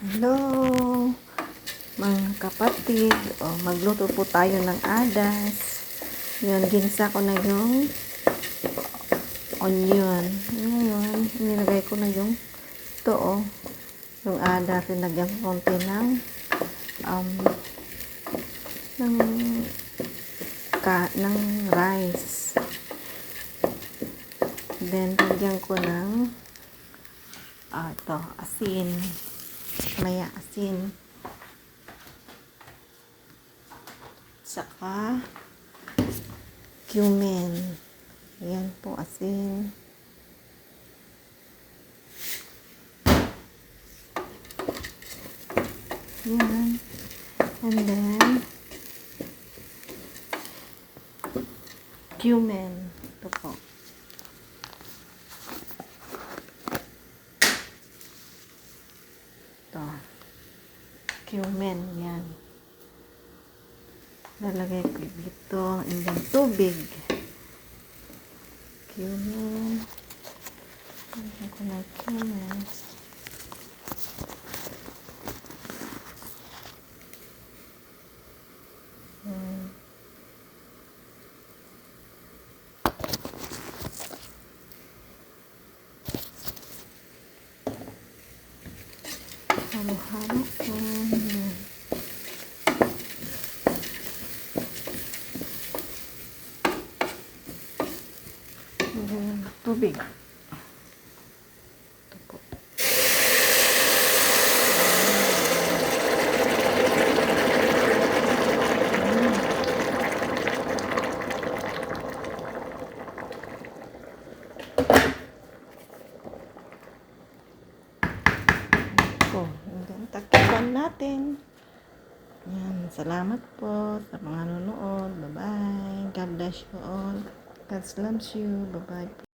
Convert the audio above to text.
Hello, mga kapatid. O, magluto po tayo ng adas. Yun, ginisa ko na yung onion. Ngayon, nilagay ko na yung ito, oh. Yung adas, nilagyan ko konti ng um, ng ka, ng rice. Then, lagyan ko ng ah, ito, asin. Maya asin. Tsaka cumin. Ayan po, asin. Ayan. And then, cumin. Ito po. Ito. Cumin. Yan. Lalagay ko dito. And then, tubig. Cumin. Lalagay ko na cumin. Halo-halo ko. Yan. Ayan, tubig. Ito po. And then, takipan natin. Yan. Salamat po sa mga nanonood. Bye-bye. God bless you all. God loves you. Bye-bye.